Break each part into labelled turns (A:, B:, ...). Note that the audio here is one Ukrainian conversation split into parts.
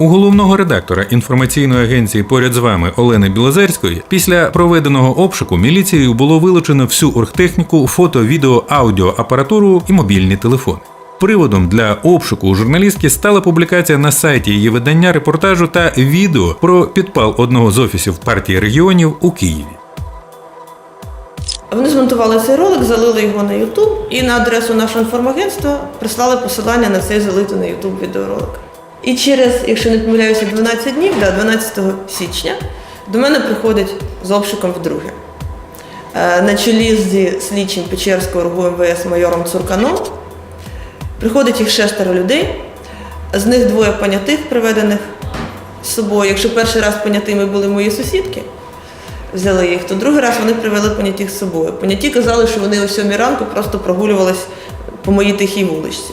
A: У головного редактора інформаційної агенції поряд з вами Олени Білозерської після проведеного обшуку міліцією було вилучено всю оргтехніку, фото, відео, аудіо, апаратуру і мобільні телефони. Приводом для обшуку у журналістки стала публікація на сайті її видання репортажу та відео про підпал одного з офісів партії регіонів у Києві.
B: Вони змонтували цей ролик, залили його на YouTube і на адресу нашого інформагентства прислали посилання на цей залитий на YouTube відеоролик. І через, якщо не помиляюся, 12 днів, да, 12 січня, до мене приходить з обшуком вдруге. Е, На чолі зі слідчим Печерського РГУ МВС майором Цурканом приходить їх шестеро людей, з них двоє понятих, приведених з собою. Якщо перший раз понятими були мої сусідки, взяли їх, то другий раз вони привели понятих з собою. Поняті казали, що вони о сьомій ранку просто прогулювались по моїй тихій вуличці.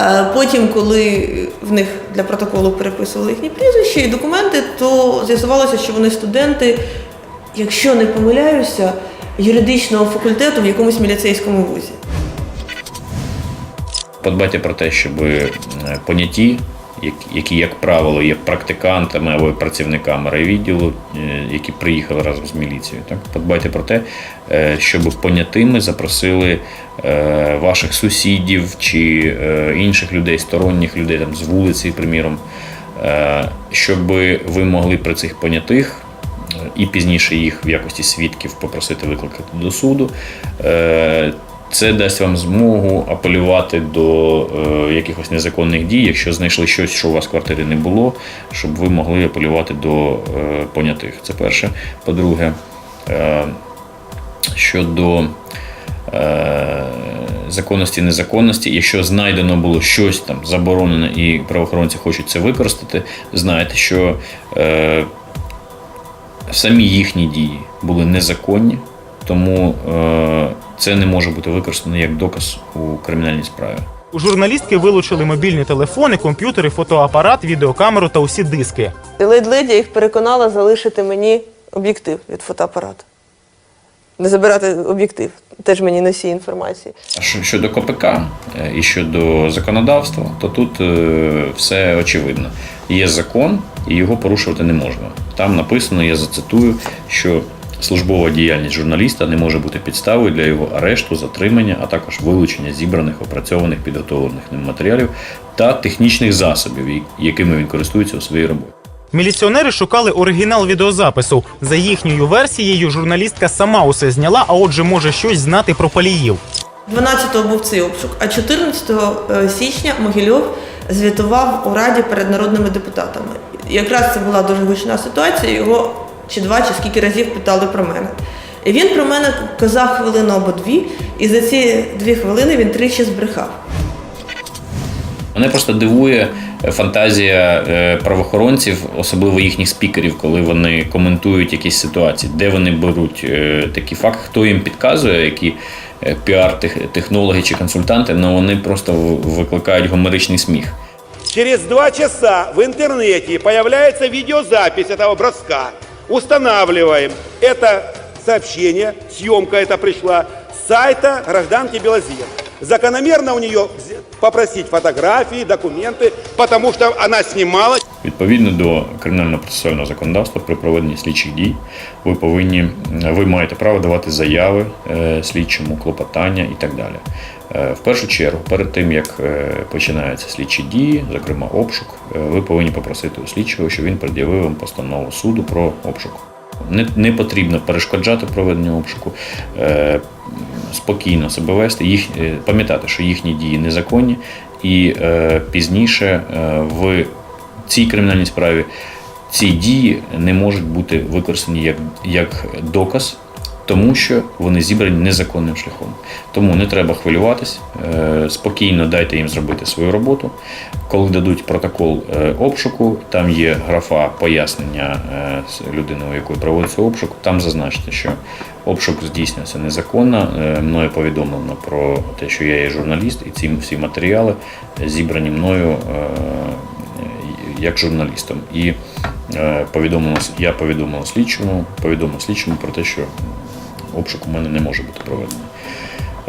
B: А потім, коли в них для протоколу переписували їхні прізвища і документи, то з'ясувалося, що вони студенти, якщо не помиляюся, юридичного факультету в якомусь міліцейському вузі.
C: Подбайте про те, щоб понятті. поняті, як- які, як правило, є практикантами або працівниками райвідділу, е, які приїхали разом з міліцією. Так? Подбайте про те, е, щоб понятими запросили е, ваших сусідів чи інших людей, сторонніх людей там, з вулиці, приміром, щоб ви могли при цих понятих і пізніше їх в якості свідків попросити викликати до суду. Це дасть вам змогу апелювати до е, якихось незаконних дій, якщо знайшли щось, що у вас в квартирі не було, щоб ви могли апелювати до е, понятих. Це перше. По-друге, е, щодо е, законності незаконності, якщо знайдено було щось там заборонене і правоохоронці хочуть це використати, знайте, що е, самі їхні дії були незаконні, тому е, це не може бути використано як доказ у кримінальній справі.
D: У журналістки вилучили мобільні телефони, комп'ютери, фотоапарат, відеокамеру та усі диски.
B: Ледь-ледь я їх переконала залишити мені об'єктив від фотоапарату. Не забирати об'єктив, теж мені носій інформації.
C: А щодо КПК е, і щодо законодавства, то тут е, все очевидно. Є закон, і його порушувати не можна. Там написано, я зацитую, що службова діяльність журналіста не може бути підставою для його арешту, затримання, а також вилучення зібраних, опрацьованих, підготовлених ним матеріалів та технічних засобів, якими він користується у своїй роботі.
D: Міліціонери шукали оригінал відеозапису. За їхньою версією, журналістка сама усе зняла, а отже, може щось знати про паліїв.
B: 12-го був цей обшук, а 14 е, січня Могильов звітував у Раді перед народними депутатами. Якраз це була дуже гучна ситуація, його чи два, чи скільки разів питали про мене. І він про мене казав хвилину або дві, і за ці дві хвилини він тричі збрехав.
C: Мене просто дивує фантазія е, правоохоронців, особливо їхніх спікерів, коли вони коментують якісь ситуації, де вони беруть е, такі факти, хто їм підказує, які е, піар-технологи чи консультанти, але вони просто викликають гомеричний сміх.
E: Через два часа в интернете появляется видеозапись этого броска. Устанавливаем это сообщение, съемка это пришла с сайта гражданки Белозер. Закономерно у нее попросить фотографии, документы, потому что она снимала
C: Відповідно до кримінально-процесуального законодавства при проведенні слідчих дій, ви повинні ви маєте право давати заяви е, слідчому, клопотання і так далі. Е, В першу чергу, перед тим як е, починаються слідчі дії, зокрема обшук, е, ви повинні попросити у слідчого, щоб він пред'явив вам постанову суду про обшук. Не, не потрібно перешкоджати проведенню обшуку, спокійно себе вести, їх, пам'ятати, що їхні дії незаконні, і пізніше в цій кримінальній справі ці дії не можуть бути використані як, як доказ, тому що вони зібрані незаконним шляхом. Тому не треба хвилюватись, е, спокійно дайте їм зробити свою роботу. Коли дадуть протокол е, обшуку, там є графа пояснення е, людини, у якої проводиться обшук. Там зазначте, що обшук здійснюється незаконно. Мною повідомлено про те, що я є журналіст, і ці всі матеріали зібрані мною як журналістом. І повідомлено, я повідомив слідчому, повідомив слідчому про те, що обшук у мене не може бути проведений.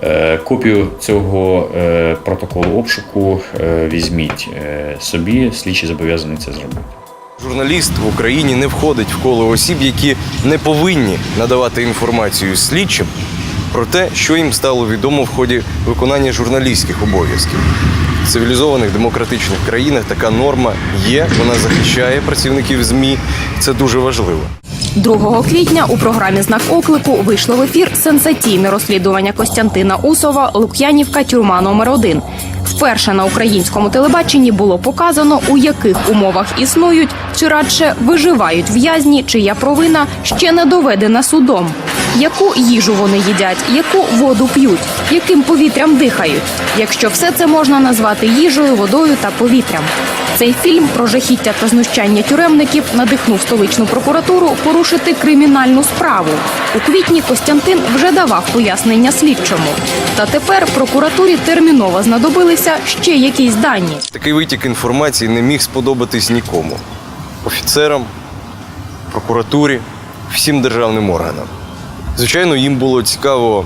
C: Е, Копію цього е, протоколу обшуку е, візьміть собі, слідчий зобов'язаний це зробити.
F: Журналіст в Україні не входить в коло осіб, які не повинні надавати інформацію слідчим про те, що їм стало відомо в ході виконання журналістських обов'язків. В цивілізованих демократичних країнах така норма є, вона захищає працівників ЗМІ. Це дуже важливо.
G: 2 квітня у програмі Знак оклику вийшло в ефір сенсаційне розслідування Костянтина Усова Лук'янівка тюрма номер 1 Вперше на українському телебаченні було показано, у яких умовах існують чи радше виживають в'язні, чия провина ще не доведена судом. Яку їжу вони їдять, яку воду п'ють, яким повітрям дихають, якщо все це можна назвати їжею, водою та повітрям. Цей фільм про жахіття та знущання тюремників надихнув столичну прокуратуру порушити кримінальну справу. У квітні Костянтин вже давав пояснення слідчому. Та тепер прокуратурі терміново знадобилися ще якісь дані.
F: Такий витік інформації не міг сподобатись нікому: офіцерам, прокуратурі, всім державним органам. Звичайно, їм було цікаво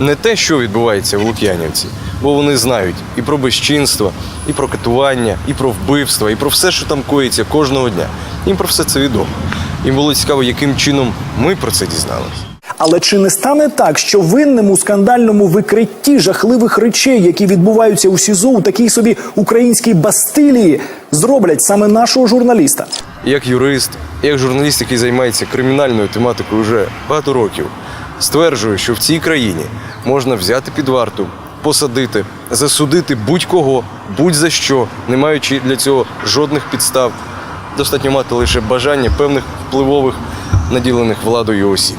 F: не те, що відбувається в Лук'янівці, бо вони знають і про безчинство, і про катування, і про вбивства, і про все, що там коїться кожного дня. Їм про все це відомо. Їм було цікаво, яким чином ми про це дізналися.
H: Але чи не стане так, що винним у скандальному викритті жахливих речей, які відбуваються у СІЗО у такій собі українській бастилії, зроблять саме нашого журналіста?
F: як юрист, як журналіст, який займається кримінальною тематикою вже багато років, стверджую, що в цій країні можна взяти під варту, посадити, засудити будь-кого, будь-за що, не маючи для цього жодних підстав. Достатньо мати лише бажання певних впливових наділених владою осіб.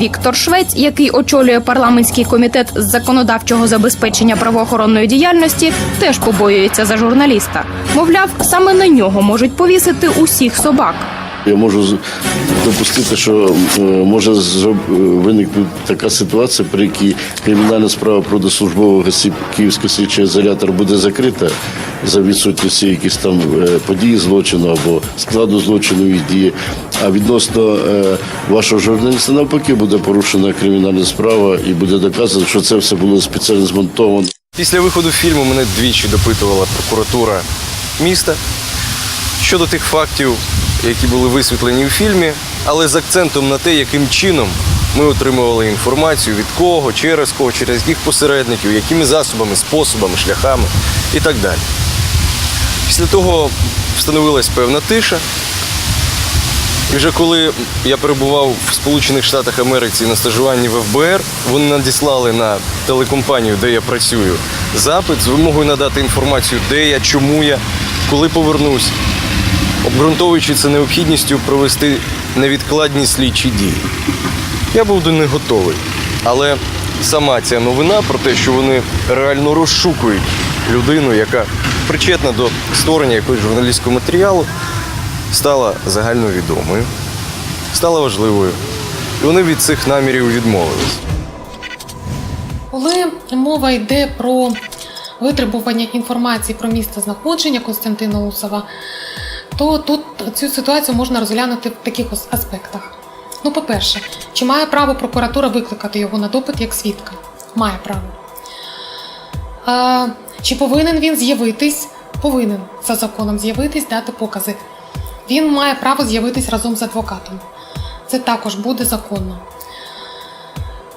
G: Віктор Швець, який очолює парламентський комітет з законодавчого забезпечення правоохоронної діяльності, теж побоюється за журналіста. Мовляв, саме на нього можуть повісити усіх собак.
I: Я можу допустити, що е, може е, виникнути така ситуація, при якій кримінальна справа проти службових осіб Київського слідчого ізолятора буде закрита за відсутністю якихось там е, подій злочину або складу злочину їх дії. А відносно вашого журналіста навпаки буде порушена кримінальна справа і буде доказано, що це все було спеціально змонтовано.
F: Після виходу фільму мене двічі допитувала прокуратура міста щодо тих фактів, які були висвітлені у фільмі, але з акцентом на те, яким чином ми отримували інформацію, від кого, через кого, через яких посередників, якими засобами, способами, шляхами і так далі. Після того встановилась певна тиша. І вже коли я перебував в Сполучених Штатах Америці на стажуванні в ФБР, вони надіслали на телекомпанію, де я працюю, запит з вимогою надати інформацію, де я, чому я, коли повернусь, обґрунтовуючи це необхідністю провести невідкладні слідчі дії. Я був до них готовий. Але сама ця новина про те, що вони реально розшукують людину, яка причетна до створення якогось журналістського матеріалу, стала загальновідомою, стала важливою. І вони від цих намірів відмовились.
J: Коли мова йде про витребування інформації про місце знаходження Костянтина Усова, то тут цю ситуацію можна розглянути в таких аспектах. Ну, по-перше, чи має право прокуратура викликати його на допит як свідка? Має право. А, чи повинен він з'явитись? Повинен за законом з'явитись, дати покази. Він має право з'явитись разом з адвокатом. Це також буде законно.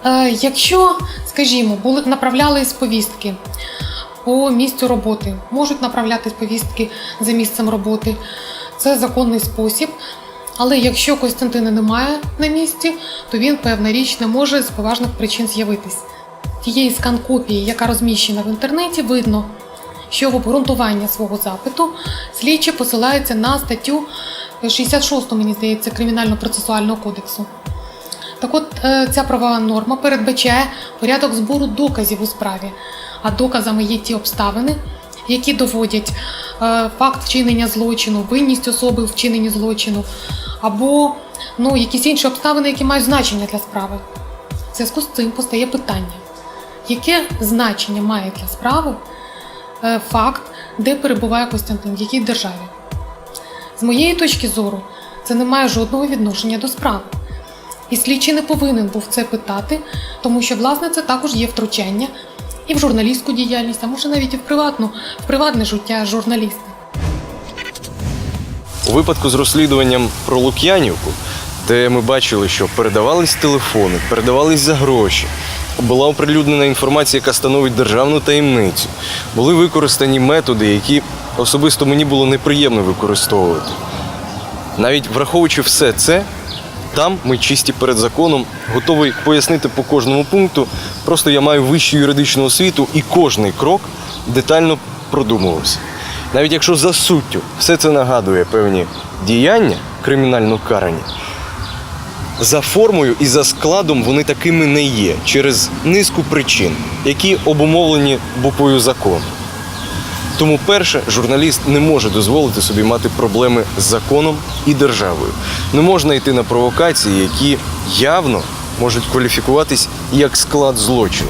J: Е, Якщо, скажімо, були направлялись повістки по місцю роботи, можуть направлятись повістки за місцем роботи. Це законний спосіб. Але якщо Костянтина немає на місці, то він, певна річ, не може з поважних причин з'явитись. Тієї скан-копії, яка розміщена в інтернеті, видно, що в обґрунтування свого запиту слідчі посилаються на статтю 66, мені здається, Кримінально-процесуального кодексу. Так от е, ця правова норма передбачає порядок збору доказів у справі, а доказами є ті обставини, які доводять е, факт вчинення злочину, винність особи в вчиненні злочину, або ну, якісь інші обставини, які мають значення для справи. В зв'язку з цим постає питання, яке значення має для справи е, факт, де перебуває Костянтин, в якій державі? З моєї точки зору, це не має жодного відношення до справи. І слідчий не повинен був це питати, тому що, власне, це також є втручання і в журналістську діяльність, а може навіть і в приватну, в приватне життя журналіста.
F: У випадку з розслідуванням про Лук'янівку, де ми бачили, що передавались телефони, передавались за гроші, була оприлюднена інформація, яка становить державну таємницю. Були використані методи, які особисто мені було неприємно використовувати. Навіть враховуючи все це, там ми чисті перед законом, готовий пояснити по кожному пункту. Просто я маю вищу юридичну освіту і кожний крок детально продумувався. Навіть якщо за суттю все це нагадує певні діяння кримінально карані, за формою і за складом вони такими не є через низку причин, які обумовлені буквою закону. Тому, перше, журналіст не може дозволити собі мати проблеми з законом і державою. Не можна йти на провокації, які явно можуть кваліфікуватись як склад злочину.